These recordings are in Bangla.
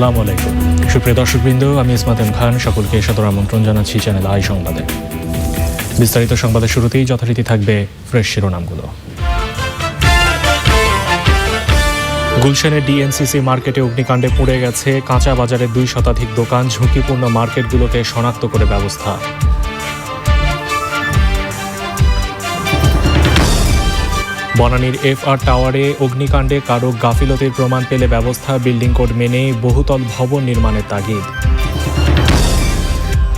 আসসালামু আলাইকুম। সুপ্রিয় দর্শকবৃন্দ, আমি ইসমাত খান, সকলকে সদর আমন্ত্রণ জানাচ্ছি চ্যানেল আই সংবাদে। বিস্তারিত সংবাদের শুরুতেই যথারীতি থাকবে ফ্রেশ শিরোনামগুলো। গুলশানের ডিএনসিসি মার্কেটে অগ্নিকাণ্ডে পুড়ে গেছে কাঁচা বাজারের দুই শতাধিক দোকান ঝুঁকিপূর্ণ মার্কেটগুলোতে শনাক্ত করে ব্যবস্থা। বনানীর এফ আর টাওয়ারে অগ্নিকাণ্ডে কারও গাফিলতির প্রমাণ পেলে ব্যবস্থা বিল্ডিং কোড মেনে বহুতল ভবন নির্মাণের তাগিদ।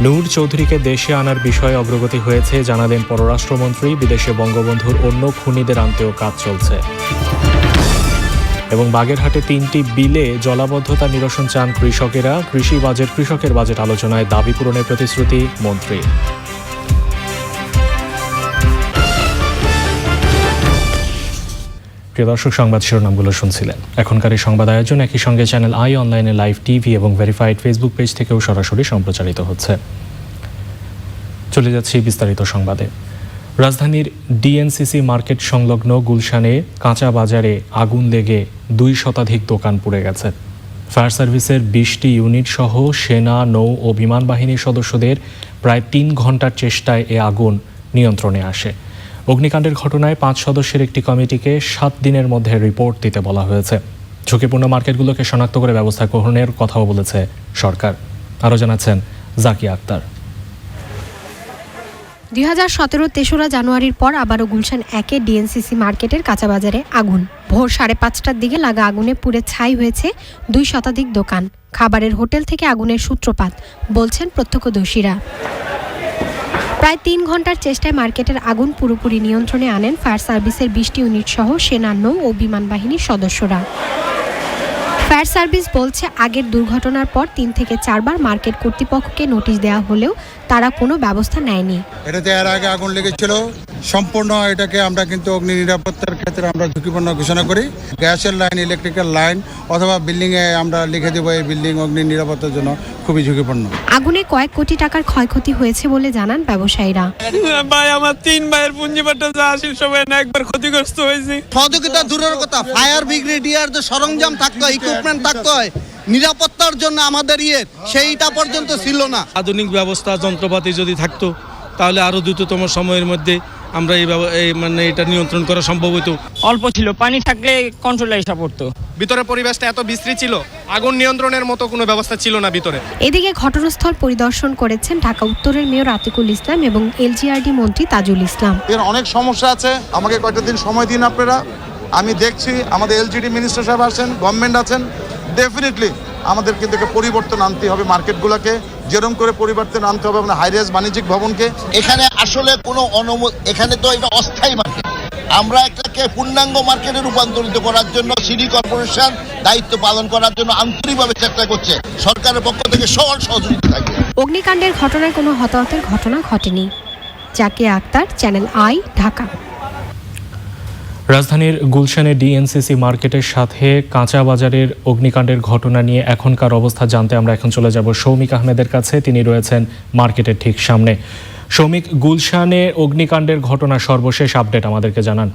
নূর চৌধুরীকে দেশে আনার বিষয়ে অগ্রগতি হয়েছে, জানালেন পররাষ্ট্রমন্ত্রী, বিদেশে বঙ্গবন্ধুর অন্য খুনিদের আনতেও কাজ চলছে। এবং বাগেরহাটে তিনটি বিলে জলাবদ্ধতা নিরসন চান কৃষকেরা, কৃষি বাজেট, কৃষকের বাজেট আলোচনায় দাবি পূরণের প্রতিশ্রুতি মন্ত্রী প্রিয় দর্শক, সংবাদ শিরোনামগুলো শুনছিলেন। এখনকার এই সংবাদ আয়োজন একই সঙ্গে চ্যানেল আই অনলাইনে লাইভ টিভি এবং ভেরিফাইড ফেসবুক পেজ থেকেও সরাসরি সম্প্রচারিত হচ্ছে। চলে যাচ্ছি বিস্তারিত সংবাদে। রাজধানীর ডিএনসিসি মার্কেট সংলগ্ন গুলশানে কাঁচা বাজারে আগুন লেগে দুই শতাধিক দোকান পুড়ে গেছে। ফায়ার সার্ভিসের বিশটি ইউনিট সহ সেনা, নৌ ও বিমান বাহিনীর সদস্যদের প্রায় তিন ঘণ্টার চেষ্টায় এ আগুন নিয়ন্ত্রণে আসে। অগ্নিকাণ্ডের ঘটনায় পাঁচ সদস্যের একটি কমিটিকে সাত দিনের মধ্যে রিপোর্ট দিতে বলা হয়েছে। ঝুঁকিপূর্ণ মার্কেটগুলোকে শনাক্ত করে ব্যবস্থা গ্রহণের কথাও বলেছে সরকার। আরও জানাচ্ছেন জাকিয়া আক্তার। দুই হাজার সতেরো তেসরা জানুয়ারির পর আবারও গুলশান একে ডিএনসিসি মার্কেটের কাঁচা বাজারে আগুন। ভোর সাড়ে পাঁচটার দিকে লাগা আগুনে পুড়ে ছাই হয়েছে দুই শতাধিক দোকান। খাবারের হোটেল থেকে আগুনের সূত্রপাত, বলছেন প্রত্যক্ষদর্শীরা। প্রায় তিন ঘণ্টার চেষ্টায় মার্কেটের আগুন পুরোপুরি নিয়ন্ত্রণে আনেন ফায়ার সার্ভিসের বিশটি ইউনিট সহ সেনা নৌ ও বিমান বাহিনীর সদস্যরা। ফায়ার সার্ভিস বলছে, আগের দুর্ঘটনার পর তিন থেকে চারবার মার্কেট কর্তৃপক্ষকে নোটিশ দেওয়া হলেও তারা কোনো ব্যবস্থা নেয়নি। এটাতে এর আগে আগুন লেগেছিল। সম্পূর্ণ এটাকে আমরা কিন্তু অগ্নি নিরাপত্তার ক্ষেত্রে আমরা ঝুঁকিপূর্ণ ঘোষণা করি। গ্যাসের লাইন ইলেকট্রিক্যাল লাইন অথবা বিল্ডিংয়ে আমরা লিখে দেবো এই বিল্ডিং অগ্নি নিরাপত্তার জন্য। খুবই ঝুঁকিপূর্ণ। আগুনে কয়েক কোটি টাকার ক্ষয়ক্ষতি হয়েছে বলে জানান ব্যবসায়ীরা। ভাই আমার তিন ভাইয়ের পুঞ্জিবারটা যা আসিল সবাই না একবার ক্ষতিগ্রস্ত হয়েছে। সহযোগিতা দূরের কথা ফায়ার ব্রিগেডিয়ার যে সরঞ্জাম থাকতো ইকুইপমেন্ট থাকতো হয় নিরাপত্তার জন্য আমাদের ইয়ে সেইটা পর্যন্ত ছিল না। আধুনিক ব্যবস্থা যন্ত্রপাতি যদি থাকতো তাহলে আরও দ্রুততম সময়ের মধ্যে আমরা এই এই মানে এটা নিয়ন্ত্রণ করা সম্ভব হতো অল্প ছিল পানি থাকলে কন্ট্রোলে এসে পড়তো। ভিতরে পরিবেশটা এত বিশ্রী ছিল আগুন নিয়ন্ত্রণের মতো কোনো ব্যবস্থা ছিল না ভিতরে। এদিকে ঘটনাস্থল পরিদর্শন করেছেন ঢাকা উত্তরের মেয়র আতিকুল ইসলাম এবং এলজিআরডি মন্ত্রী তাজুল ইসলাম। এর অনেক সমস্যা আছে আমাকে কয়েকটা দিন সময় দিন আপনারা। আমি দেখছি আমাদের এলজিডি মিনিস্টার সাহেব আছেন গভর্নমেন্ট আছেন ডেফিনেটলি আমাদের কিন্তু একটা পরিবর্তন আনতে হবে মার্কেটগুলোকে। যেরকম করে পরিবর্তন আনতে হবে আমরা হাইরেজ বাণিজ্যিক ভবনকে। এখানে আসলে কোনো অনুম, এখানে তো এটা অস্থায়ী মার্কেট আমরা এটাকে পূর্ণাঙ্গ মার্কেটে রূপান্তরিত করার জন্য সিটি কর্পোরেশন দায়িত্ব পালন করার জন্য আন্তরিকভাবে চেষ্টা করছে। সরকারের পক্ষ থেকে সকল সহযোগিতা থাকবে অগ্নিকাণ্ডের ঘটনায় কোনো হতাহতের ঘটনা ঘটেনি। জাকিয়া আক্তার চ্যানেল আই ঢাকা রাজধানীর গুলশানে ডিএনসিসি মার্কেটের সাথে কাঁচা বাজারের অগ্নিকাণ্ডের ঘটনা নিয়ে এখনকার অবস্থা জানতে আমরা এখন চলে যাব সৌমিক আহমেদের কাছে। তিনি রয়েছেন মার্কেটের ঠিক সামনে। সৌমিক, গুলশানে অগ্নিকাণ্ডের ঘটনা সর্বশেষ আপডেট আমাদেরকে জানান।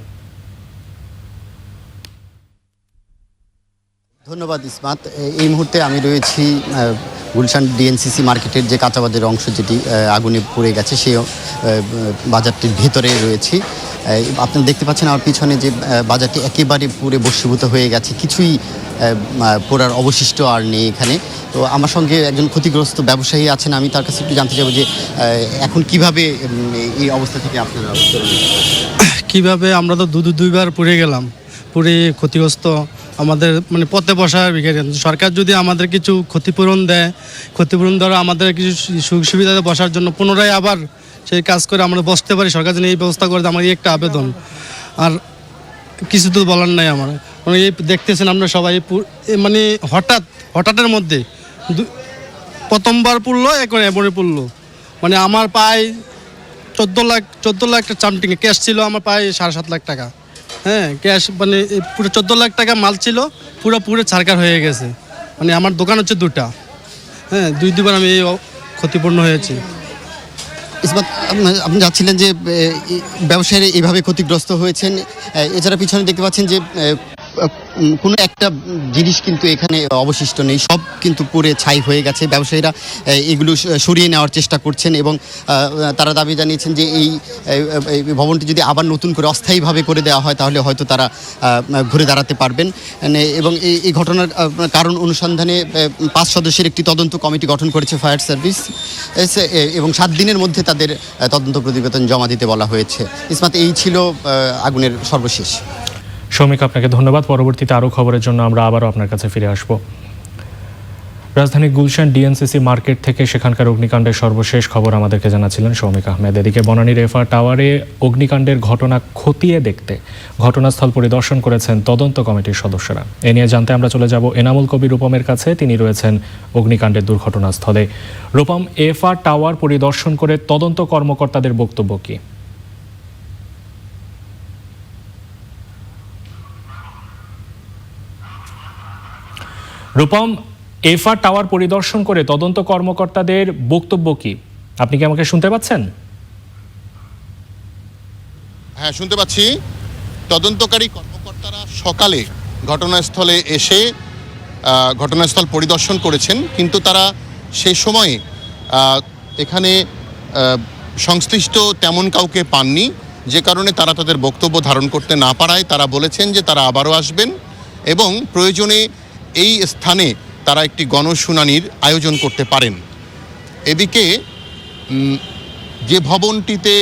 ধন্যবাদ ইসমাত। এই মুহূর্তে আমি রয়েছি গুলশান ডিএনসিসি মার্কেটের যে কাঁচাবাজারের অংশ যেটি আগুনে পড়ে গেছে সেই বাজারটির ভেতরে রয়েছি। আপনারা দেখতে পাচ্ছেন আমার পিছনে যে বাজারটি একেবারে পুরে বসীভূত হয়ে গেছে। কিছুই পোড়ার অবশিষ্ট আর নেই এখানে। তো আমার সঙ্গে একজন ক্ষতিগ্রস্ত ব্যবসায়ী আছেন, আমি তার কাছে একটু জানতে চাইব যে এখন কীভাবে এই অবস্থা থেকে আপনারা? কীভাবে আমরা তো দু দুইবার পুড়ে গেলাম। পুড়ে ক্ষতিগ্রস্ত আমাদের মানে পথে বসার সরকার যদি আমাদের কিছু ক্ষতিপূরণ দেয়, ক্ষতিপূরণ দ্বারা আমাদের কিছু সুযোগ সুবিধাতে বসার জন্য পুনরায় আবার সেই কাজ করে আমরা বসতে পারি। সরকার যেন এই ব্যবস্থা করে আমার এই একটা আবেদন। আর কিছু তো বলার নাই আমার। মানে এই দেখতেছেন আমরা সবাই মানে হঠাৎ হঠাৎের মধ্যে প্রথমবার পুড়লো, এখন এবারে পড়ল। মানে আমার পায়ে চোদ্দ লাখ চোদ্দ লাখ চামটিং, ক্যাশ ছিল আমার পায়ে সাড়ে সাত লাখ টাকা। হ্যাঁ ক্যাশ মানে পুরো চোদ্দ লাখ টাকা মাল ছিল, পুরো পুরো ছারকার হয়ে গেছে। মানে আমার দোকান হচ্ছে দুটা। হ্যাঁ দুই দুবার আমি এই ক্ষতিপূর্ণ হয়েছি। আপনি- যাচ্ছিলেন যে ব্যবসায়ীরা এইভাবে ক্ষতিগ্রস্ত হয়েছেন। এছাড়া পিছনে দেখতে পাচ্ছেন যে কোনো একটা জিনিস কিন্তু এখানে অবশিষ্ট নেই। সব কিন্তু পুড়ে ছাই হয়ে গেছে। ব্যবসায়ীরা এগুলো সরিয়ে নেওয়ার চেষ্টা করছেন এবং তারা দাবি জানিয়েছেন যে এই ভবনটি যদি আবার নতুন করে অস্থায়ীভাবে করে দেওয়া হয়, তাহলে হয়তো তারা ঘুরে দাঁড়াতে পারবেন। এবং এই এই ঘটনার কারণ অনুসন্ধানে পাঁচ সদস্যের একটি তদন্ত কমিটি গঠন করেছে ফায়ার সার্ভিস। এবং সাত দিনের মধ্যে তাদের তদন্ত প্রতিবেদন জমা দিতে বলা হয়েছে। ইসমাত, এই ছিল আগুনের সর্বশেষ। সৌমিক আপনাকে ধন্যবাদ। পরবর্তীতে আরও খবরের জন্য আমরা আবারও আপনার কাছে ফিরে আসব। রাজধানী গুলশান ডিএনসিসি মার্কেট থেকে সেখানকার অগ্নিকাণ্ডের সর্বশেষ খবর আমাদেরকে জানাচ্ছিলেন সৌমিক আহমেদ। এদিকে বনানীর এফআর টাওয়ারে অগ্নিকাণ্ডের ঘটনা খতিয়ে দেখতে ঘটনাস্থল পরিদর্শন করেছেন তদন্ত কমিটির সদস্যরা। এ নিয়ে জানতে আমরা চলে যাব এনামুল কবির রূপমের কাছে। তিনি রয়েছেন অগ্নিকাণ্ডের দুর্ঘটনাস্থলে। রূপম, এফআর টাওয়ার পরিদর্শন করে তদন্ত কর্মকর্তাদের বক্তব্য কী? রূপম, এফআর টাওয়ার পরিদর্শন করে তদন্ত কর্মকর্তাদের বক্তব্য কি? আপনি কি আমাকে শুনতে পাচ্ছেন? হ্যাঁ শুনতে পাচ্ছি। তদন্তকারী কর্মকর্তারা সকালে ঘটনাস্থলে এসে ঘটনাস্থল পরিদর্শন করেছেন, কিন্তু তারা সেই সময়ে এখানে সংশ্লিষ্ট তেমন কাউকে পাননি। যে কারণে তারা তাদের বক্তব্য ধারণ করতে না পারায় তারা বলেছেন যে তারা আবারও আসবেন এবং প্রয়োজনে এই স্থানে তারা একটি গণশুনানির আয়োজন করতে পারেন। এদিকে যে ভবনটিতে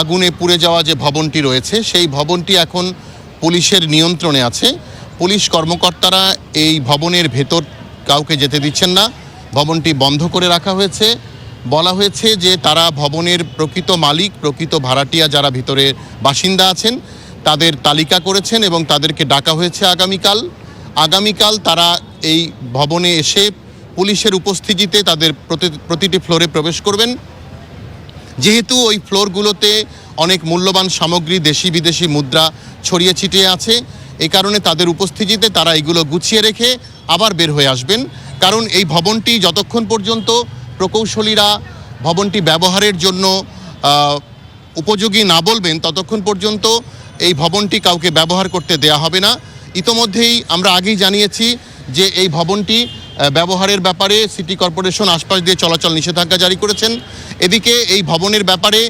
আগুনে পুড়ে যাওয়া যে ভবনটি রয়েছে, সেই ভবনটি এখন পুলিশের নিয়ন্ত্রণে আছে। পুলিশ কর্মকর্তারা এই ভবনের ভেতর কাউকে যেতে দিচ্ছেন না। ভবনটি বন্ধ করে রাখা হয়েছে। বলা হয়েছে যে তারা ভবনের প্রকৃত মালিক, প্রকৃত ভাড়াটিয়া যারা ভিতরে বাসিন্দা আছেন, তাদের তালিকা করেছেন এবং তাদেরকে ডাকা হয়েছে আগামীকাল। আগামীকাল তারা এই ভবনে এসে পুলিশের উপস্থিতিতে তাদের প্রতি- প্রতিটি ফ্লোরে প্রবেশ করবেন। যেহেতু ওই ফ্লোরগুলোতে অনেক মূল্যবান সামগ্রী, দেশি বিদেশি মুদ্রা ছড়িয়ে ছিটিয়ে আছে এই কারণে তাদের উপস্থিতিতে তারা এগুলো গুছিয়ে রেখে আবার বের হয়ে আসবেন। কারণ এই ভবনটি যতক্ষণ পর্যন্ত প্রকৌশলীরা ভবনটি ব্যবহারের জন্য উপযোগী না বলবেন, ততক্ষণ পর্যন্ত এই ভবনটি কাউকে ব্যবহার করতে দেয়া হবে না। ইতোমধ্যেই আমরা আগেই জানিয়েছি যে এই ভবনটি ব্যবহারের ব্যাপারে সিটি কর্পোরেশন আশপাশ দিয়ে চলাচল নিষেধাজ্ঞা জারি করেছেন। এদিকে এই ভবনের ব্যাপারে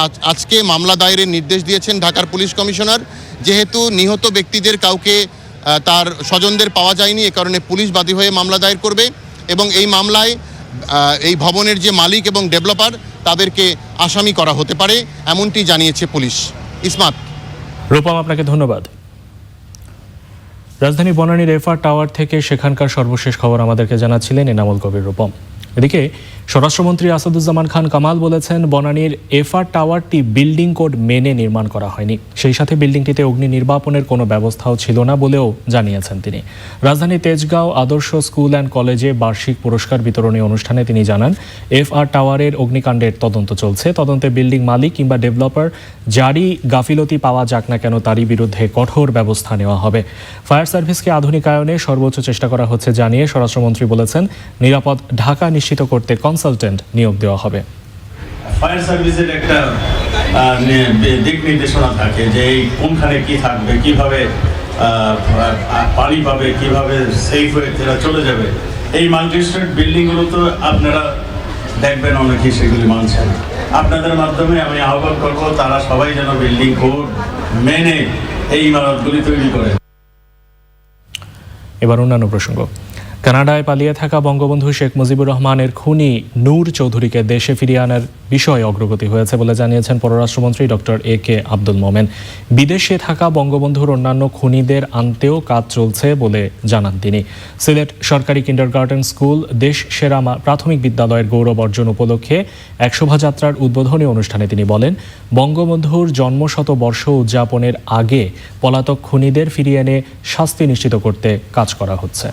আজ, আজকে মামলা দায়েরের নির্দেশ দিয়েছেন ঢাকার পুলিশ কমিশনার। যেহেতু নিহত ব্যক্তিদের কাউকে তার স্বজনদের পাওয়া যায়নি, এ কারণে পুলিশ বাদী হয়ে মামলা দায়ের করবে এবং এই মামলায় এই ভবনের যে মালিক এবং ডেভেলপার, তাদেরকে আসামি করা হতে পারে, এমনটি জানিয়েছে পুলিশ। ইসমাত। রূপম, আপনাকে ধন্যবাদ। রাজধানী বনানীর এফআর টাওয়ার থেকে সেখানকার সর্বশেষ খবর আমাদেরকে জানাচ্ছিলেন এনামুল কবির রূপম। এদিকে স্বরাষ্ট্রমন্ত্রী আসাদুজ্জামান খান কামাল বলেছেন, বনানীর এফআর টাওয়ারটি বিল্ডিং কোড মেনে নির্মাণ করা হয়নি। সেই সাথে বিল্ডিংটিতে অগ্নি নির্বাপনের কোনো ব্যবস্থাও ছিল না বলেও জানিয়েছেন তিনি। রাজধানী তেজগাঁও আদর্শ স্কুল অ্যান্ড কলেজে বার্ষিক পুরস্কার বিতরণী অনুষ্ঠানে তিনি জানান, এফআর টাওয়ারের অগ্নিকাণ্ডের তদন্ত চলছে। তদন্তে বিল্ডিং মালিক কিংবা ডেভেলপার যারই গাফিলতি পাওয়া যাক না কেন, তারই বিরুদ্ধে কঠোর ব্যবস্থা নেওয়া হবে। ফায়ার সার্ভিসকে আধুনিকায়নে সর্বোচ্চ চেষ্টা করা হচ্ছে জানিয়ে স্বরাষ্ট্রমন্ত্রী বলেছেন, নিরাপদ ঢাকা নিশ্চিত করতে কনসালটেন্ট নিয়োগ দেওয়া হবে। ফায়ার সার্ভিসের একটা দিক নির্দেশনা থাকে যে এই কোনখানে কি থাকবে কীভাবে পানি পাবে কীভাবে সেফ হয়ে তারা চলে যাবে। এই মাল্টি স্টেট বিল্ডিংগুলো তো আপনারা দেখবেন অনেকেই সেগুলি মানছে না। আপনাদের মাধ্যমে আমি আহ্বান করব তারা সবাই যেন বিল্ডিং কোড মেনে এই ইমারতগুলি তৈরি করে। এবার অন্যান্য প্রসঙ্গ। কানাডায় পালিয়ে থাকা বঙ্গবন্ধু শেখ মুজিবুর রহমানের খুনি নূর চৌধুরীকে দেশে ফিরিয়ে আনার বিষয়ে অগ্রগতি হয়েছে বলে জানিয়েছেন পররাষ্ট্রমন্ত্রী ডক্টর এ কে আব্দুল মোমেন। বিদেশে থাকা বঙ্গবন্ধুর অন্যান্য খুনিদের আনতেও কাজ চলছে বলে জানান তিনি। সিলেট সরকারি কিন্ডারগার্টেন স্কুল দেশ সেরা প্রাথমিক বিদ্যালয়ের গৌরব অর্জন উপলক্ষে এক শোভাযাত্রার উদ্বোধনী অনুষ্ঠানে তিনি বলেন, বঙ্গবন্ধুর জন্মশত বর্ষ উদযাপনের আগে পলাতক খুনিদের ফিরিয়ে এনে শাস্তি নিশ্চিত করতে কাজ করা হচ্ছে।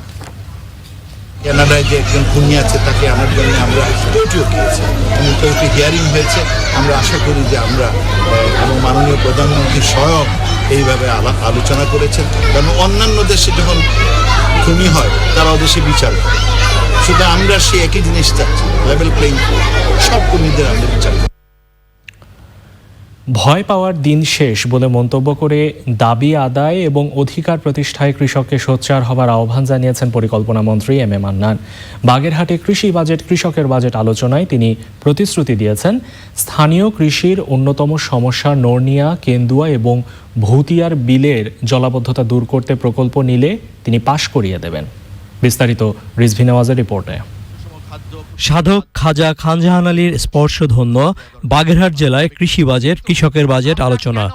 কানাডায় যে একজন খুনি আছে, তাকে আনার জন্য আমরা কোর্টেও গিয়েছি এবং কোর্টে হিয়ারিং হয়েছে। আমরা আশা করি যে আমরা এবং মাননীয় প্রধানমন্ত্রী স্বয়ং এইভাবে আলা- আলোচনা করেছেন। কারণ অন্যান্য দেশে যখন খুনি হয়, তারা দেশে বিচার করে। শুধু আমরা সে একই জিনিস চাচ্ছি লেভেল প্লেইং সব খুনিদের আমরা বিচার। ভয় পাওয়ার দিন শেষ বলে মন্তব্য করে দাবি আদায় এবং অধিকার প্রতিষ্ঠায় কৃষককে সোচ্চার হবার আহ্বান জানিয়েছেন পরিকল্পনা মন্ত্রী এম এ মান্নান। বাগেরহাটে কৃষি বাজেট, কৃষকের বাজেট আলোচনায় তিনি প্রতিশ্রুতি দিয়েছেন, স্থানীয় কৃষির অন্যতম সমস্যা নর্নিয়া, কেন্দুয়া এবং ভৌতিয়ার বিলের জলাবদ্ধতা দূর করতে প্রকল্প নিলে তিনি পাশ করিয়ে দেবেন। বিস্তারিত রিজভি নেওয়াজের রিপোর্টে। সাধক খাজা খানজাহান আলীর স্পর্শধন্য বাগেরহাট জেলায় কৃষি বাজেট, কৃষকের বাজেট আলোচনা।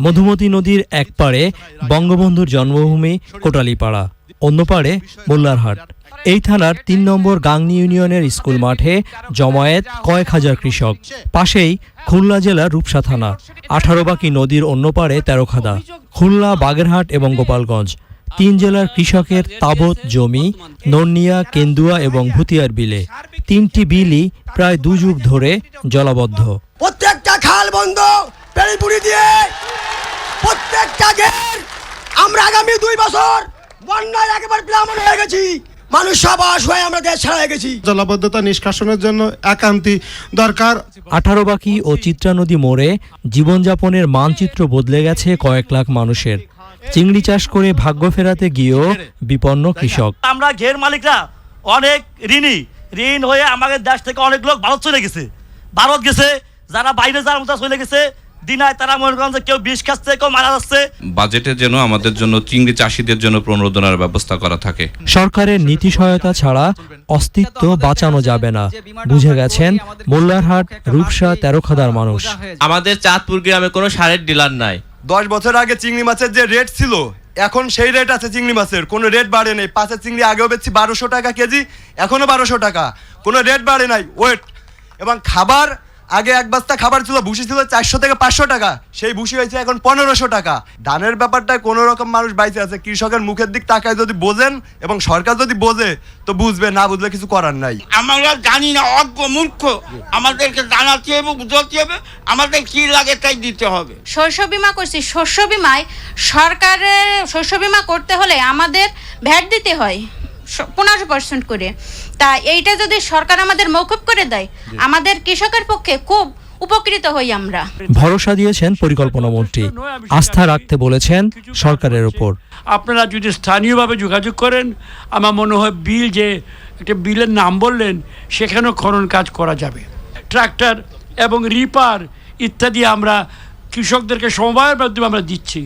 মধুমতি নদীর এক পাড়ে বঙ্গবন্ধুর জন্মভূমি কোটালীপাড়া, অন্য পাড়ে মোল্লারহাট। এই থানার তিন নম্বর গাংনি ইউনিয়নের স্কুল মাঠে জমায়েত কয়েক হাজার কৃষক। পাশেই খুলনা জেলার রূপসা থানা আঠারো বাকি নদীর অন্য পাড়ে তেরোখাদা খুলনা, বাগেরহাট এবং গোপালগঞ্জ। তিন জেলার কৃষকের তাবৎ জমি নন্নিয়া কেন্দুয়া এবং ভুতিয়ার বিলে। তিনটি বিলই প্রায় দু যুগ ধরে জলাবদ্ধ। প্রত্যেকটা খাল বন্ধ পেড়িপুরি দিয়ে। প্রত্যেকটা ঘের। আমরা আগামী দুই বছর বন্যায় একেবারে প্লামন হয়ে গেছি। মানুষ সবাস হয়ে আমরা দেশ ছাড়া হয়ে গেছি। জলাবদ্ধতা নিষ্কাশনের জন্য একান্তি দরকার। আঠারো বাকি ও চিত্রা নদী মোড়ে জীবনযাপনের মানচিত্র বদলে গেছে কয়েক লাখ মানুষের। চিংড়ি চাষ করে ভাগ্য ফেরাতে গিয়েও বিপন্ন কৃষক। আমরা ঘের মালিকরা অনেক ঋণী। ঋণ হয়ে আমাদের দেশ থেকে অনেক লোক ভারত চলে গেছে। ভারত গেছে যারা বাইরে যাওয়ার মতো চলে গেছে দিনায় তারা মনে করেন যে কেউ বিষ খাচ্ছে কেউ মারা যাচ্ছে। বাজেটে যেন আমাদের জন্য চিংড়ি চাষিদের জন্য প্রণোদনার ব্যবস্থা করা থাকে। সরকারের নীতি সহায়তা ছাড়া অস্তিত্ব বাঁচানো যাবে না। বুঝে গেছেন মোল্লারহাট রূপসা তেরোখাদার মানুষ। আমাদের চাঁদপুর গ্রামে কোনো সারের ডিলার নাই। দশ বছর আগে চিংড়ি মাছের যে রেট ছিল, এখন সেই রেট আছে চিংড়ি মাছের। কোনো রেট বাড়ে নেই। পাঁচের চিংড়ি আগেও বেচছি বারোশো টাকা কেজি এখনও বারোশো টাকা। কোনো রেট বাড়ে নাই। ওয়েট এবং খাবার আগে এক বস্তা খাবার ছিল ভুসি ছিল চারশো থেকে পাঁচশো টাকা। সেই ভুসি হয়েছে এখন পনেরোশো টাকা। ধানের ব্যাপারটা কোনো রকম মানুষ বাইচে আছে। কৃষকের মুখের দিক তাকায় যদি বোঝেন এবং সরকার যদি বোঝে তো বুঝবে না বুঝলে কিছু করার নাই। আমরা জানি না অজ্ঞ মূর্খ। আমাদেরকে জানাতে হবে বুঝতে হবে। আমাদের কি লাগে তাই দিতে হবে। শস্য বিমা করছি। শস্য বিমায় সরকারের শস্য বিমা করতে হলে আমাদের ভ্যাট দিতে হয়। পনেরো পার্সেন্ট করে। তা এইটা যদি সরকার আমাদের মৌকুব করে দেয় আমাদের কৃষকের পক্ষে খুব উপকৃত হই আমরা। ভরসা দিয়েছেন পরিকল্পনা মন্ত্রী। আস্থা রাখতে বলেছেন সরকারের ওপর আপনারা যদি স্থানীয়ভাবে যোগাযোগ করেন আমার মনে হয় বিল যে একটা বিলের নাম বললেন সেখানেও খনন কাজ করা যাবে। ট্রাক্টর এবং রিপার ইত্যাদি আমরা কৃষকদেরকে সমবায়ের মাধ্যমে আমরা দিচ্ছি।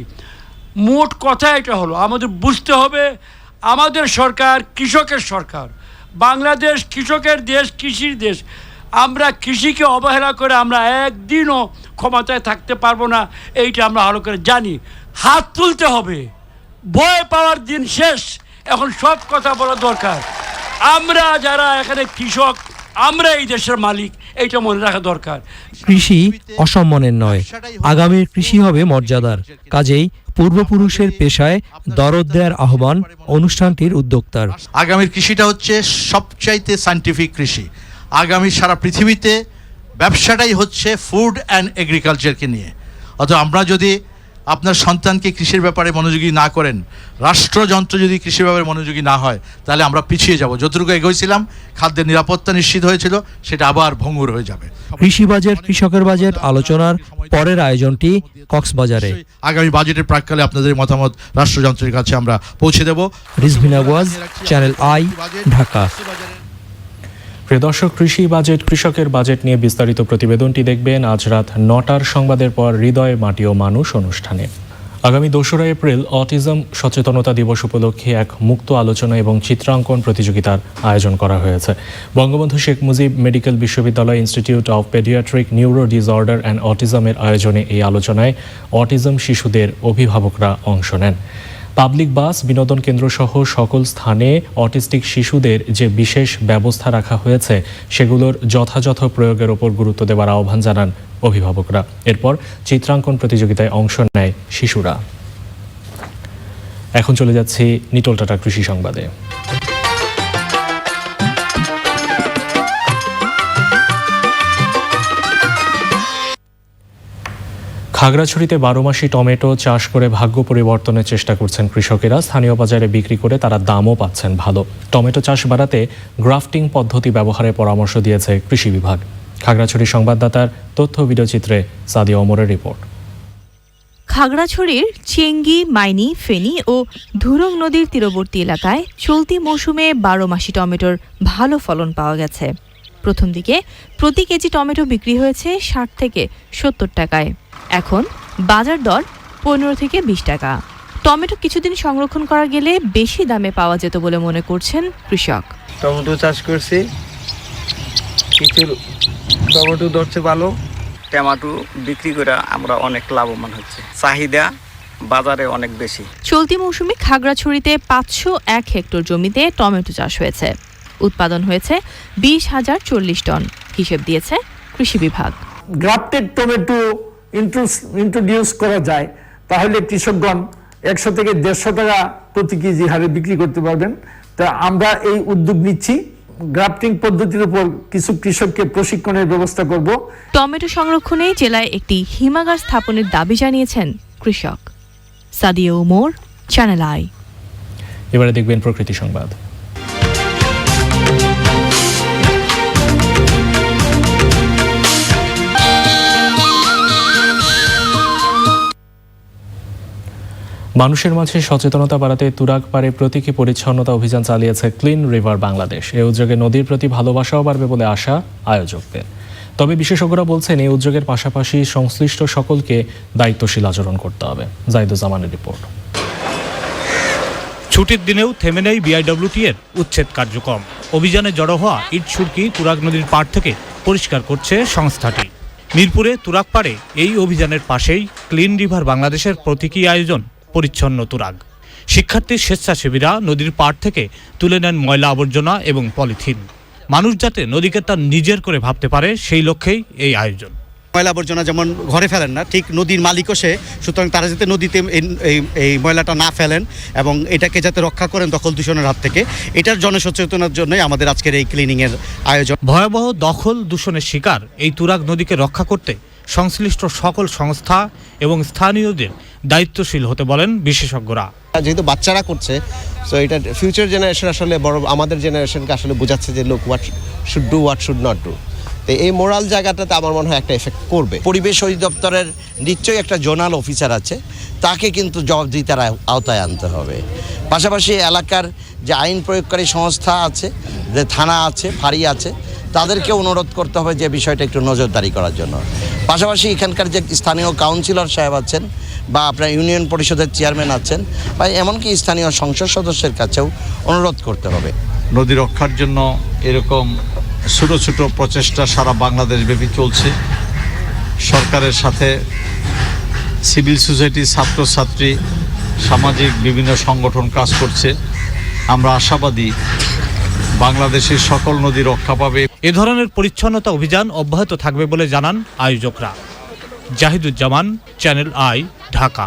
মোট কথা এটা হলো আমাদের বুঝতে হবে আমাদের সরকার কৃষকের সরকার। বাংলাদেশ কৃষকের দেশ, কৃষির দেশ। আমরা কৃষিকে অবহেলা করে আমরা একদিনও ক্ষমতায় থাকতে পারব না, এইটা আমরা ভালো করে জানি। হাত তুলতে হবে। ভয় পাওয়ার দিন শেষ। এখন সব কথা বলা দরকার। আমরা যারা এখানে কৃষক, আমরা এই দেশের মালিক। এইটা মনে রাখা দরকার। কৃষি অসম্মানের নয় আগামীর কৃষি হবে মর্যাদার। কাজেই পূর্বপুরুষের পেশায় দরদ দেওয়ার আহ্বান অনুষ্ঠানটির উদ্যোক্তার। আগামীর কৃষিটা হচ্ছে সবচাইতে সায়েন্টিফিক কৃষি। আগামী সারা পৃথিবীতে ব্যবসাটাই হচ্ছে ফুড অ্যান্ড এগ্রিকালচারকে নিয়ে। অথবা আমরা যদি আপনার সন্তানকে কৃষির ব্যাপারে মনোযোগী না করেন রাষ্ট্রযন্ত্র যদি কৃষির ব্যাপারে মনোযোগী না হয় তাহলে আমরা পিছিয়ে যাব। যতটুকু এগোয়েছিলাম খাদ্যের নিরাপত্তা নিশ্চিত হয়েছিল সেটা আবার ভঙ্গুর হয়ে যাবে। কৃষি বাজেট কৃষকের বাজেট আলোচনার পরের আয়োজনটি কক্সবাজারে। আগামী বাজেটের প্রাককালে আপনাদের মতামত রাষ্ট্রযন্ত্রের কাছে আমরা পৌঁছে দেব। Rizvina Waz channel I Dhaka. প্রিয় দর্শক, কৃষি বাজেট, কৃষকের বাজেট নিয়ে বিস্তারিত প্রতিবেদনটি দেখবেন আজ রাত নটার সংবাদের পর হৃদয় মাটি ও মানুষ অনুষ্ঠানে। আগামী দোসরা এপ্রিল অটিজম সচেতনতা দিবস উপলক্ষে এক মুক্ত আলোচনা এবং চিত্রাঙ্কন প্রতিযোগিতার আয়োজন করা হয়েছে। বঙ্গবন্ধু শেখ মুজিব মেডিকেল বিশ্ববিদ্যালয় institute of paediatric neuro disorder and অটিজমের আয়োজনে এই আলোচনায় অটিজম শিশুদের অভিভাবকরা অংশ নেন। পাবলিক বাস, বিনোদন কেন্দ্র সহ সকল স্থানে অটিস্টিক শিশুদের যে বিশেষ ব্যবস্থা রাখা হয়েছে, সেগুলোর যথাযথ প্রয়োগের ওপর গুরুত্ব দেওয়ার আহ্বান জানান অভিভাবকরা। এরপর চিত্রাঙ্কন প্রতিযোগিতায় অংশ নেয় শিশুরা। এখন চলে যাচ্ছি নিটল টাটা কৃষি সংবাদে। খাগড়াছড়িতে বারো মাসি টমেটো চাষ করে ভাগ্য পরিবর্তনের চেষ্টা করছেন কৃষকেরা। স্থানীয় বাজারে বিক্রি করে তারা দামও পাচ্ছেন ভালো। টমেটো চাষ বাড়াতে গ্রাফটিং পদ্ধতি ব্যবহারের পরামর্শ দিয়েছে কৃষি বিভাগ। খাগড়াছড়ি সংবাদদাতার তথ্য ভিডিওচিত্রে সাদিয়া ওমরের রিপোর্ট। খাগড়াছড়ির চেঙ্গি, মাইনি, ফেনী ও ধুরং নদীর তীরবর্তী এলাকায় চলতি মৌসুমে বারো মাসি টমেটোর ভালো ফলন পাওয়া গেছে। প্রথম দিকে প্রতি কেজি টমেটো বিক্রি হয়েছে ষাট থেকে সত্তর টাকায়। এখন বাজার দর পনেরো থেকে বিশ টাকা। টমেটো কিছুদিন সংরক্ষণ করা গেলে বেশি দামে পাওয়া যেত বলে মনে করছেন কৃষক। টমেটো চাষ করছি। কিছু টমেটো ধরছে ভালো। টমেটো বিক্রি করে আমরা অনেক লাভবান হচ্ছে। চাহিদা বাজারে অনেক বেশি। চলতি মৌসুমে খাগড়াছড়িতে পাঁচশো এক হেক্টর জমিতে টমেটো চাষ হয়েছে। উৎপাদন হয়েছে বিশ হাজার চল্লিশ টন হিসেব দিয়েছে কৃষি বিভাগ। গ্রাফটেড টমেটো ইন্ট্রোডিউস করা যায় তাহলে কৃষকগণ একশো থেকে দেড়শো টাকা প্রতি কেজি হারে বিক্রি করতে পারবেন। তা আমরা এই উদ্যোগ নিচ্ছি। গ্রাফটিং পদ্ধতির উপর কিছু কৃষককে প্রশিক্ষণের ব্যবস্থা করব। টমেটো সংরক্ষণে জেলায় একটি হিমাগার স্থাপনের দাবি জানিয়েছেন কৃষক। সাদিয়া ওমর চ্যানেল আই এবারে দেখবেন প্রকৃতি সংবাদ। মানুষের মাঝে সচেতনতা বাড়াতে তুরাগ পারে প্রতীকী পরিচ্ছন্নতা অভিযান চালিয়েছে ক্লিন রিভার বাংলাদেশ। এই উদ্যোগে নদীর প্রতি ভালোবাসাও বাড়বে বলে আশা আয়োজকদের। তবে বিশেষজ্ঞরা বলছেন এই উদ্যোগের পাশাপাশি সংশ্লিষ্ট সকলকে দায়িত্বশীল আচরণ করতে হবে। জাইদুজ্জামানের রিপোর্ট। ছুটির দিনেও থেমে নেই বিআইডব্লিউটি এর উচ্ছেদ কার্যক্রম। অভিযানে জড়ো হওয়া ইট সুরকি তুরাগ নদীর পাড় থেকে পরিষ্কার করছে সংস্থাটি। মিরপুরে তুরাগ পাড়ে এই অভিযানের পাশেই ক্লিন রিভার বাংলাদেশের প্রতীকী আয়োজন পরিচ্ছন্ন তুরাগ। শিক্ষার্থী স্বেচ্ছাসেবীরা নদীর পাড় থেকে তুলে নেন ময়লা আবর্জনা এবং পলিথিন। মানুষ যাতে নদীকে তার নিজের করে ভাবতে পারে সেই লক্ষ্যেই এই আয়োজন। ময়লা আবর্জনা যেমন ঘরে ফেলেন না ঠিক নদীর মালিকও সে সুতরাং তারা যাতে নদীতে এই- ময়লাটা না ফেলেন এবং এটাকে যাতে রক্ষা করেন দখল দূষণের হাত থেকে এটার জনসচেতনার জন্যই আমাদের আজকের এই ক্লিনিংয়ের আয়োজন। ভয়াবহ দখল দূষণের শিকার এই তুরাগ নদীকে রক্ষা করতে সংশ্লিষ্ট সকল সংস্থা এবং স্থানীয়দের দায়িত্বশীল হতে বলেন বিশেষজ্ঞরা। যেহেতু বাচ্চারা করছে সো এটা ফিউচার জেনারেশন আসলে বড়, আমাদের জেনারেশনকে আসলে বোঝাচ্ছে যে লোক what should do what should not do তো এই মোরাল জায়গাটাতে আমার মনে হয় একটা এফেক্ট করবে। পরিবেশ অধিদপ্তরের নিশ্চয়ই একটা জোনাল অফিসার আছে, তাকে কিন্তু জবাবদিহিতার আও- আওতায় আনতে হবে। পাশাপাশি এলাকার যে আইন প্রয়োগকারী সংস্থা আছে, যে থানা আছে, ফাঁড়ি আছে তাদেরকে অনুরোধ করতে হবে যে বিষয়টা একটু নজরদারি করার জন্য। পাশাপাশি এখানকার যে স্থানীয় কাউন্সিলর সাহেব আছেন বা আপনার ইউনিয়ন পরিষদের চেয়ারম্যান আছেন বা এমনকি স্থানীয় সংসদ সদস্যের কাছেও অনুরোধ করতে হবে। নদী রক্ষার জন্য এরকম ছোট ছোট প্রচেষ্টা সারা বাংলাদেশ ব্যাপী চলছে। সরকারের সাথে সিভিল সোসাইটি ছাত্রছাত্রী, সামাজিক বিভিন্ন সংগঠন কাজ করছে। আমরা আশাবাদী বাংলাদেশের সকল নদী রক্ষা পাবে। এ ধরনের পরিচ্ছন্নতা অভিযান অব্যাহত থাকবে বলে জানান আয়োজকরা। Zahiduzzaman channel I Dhaka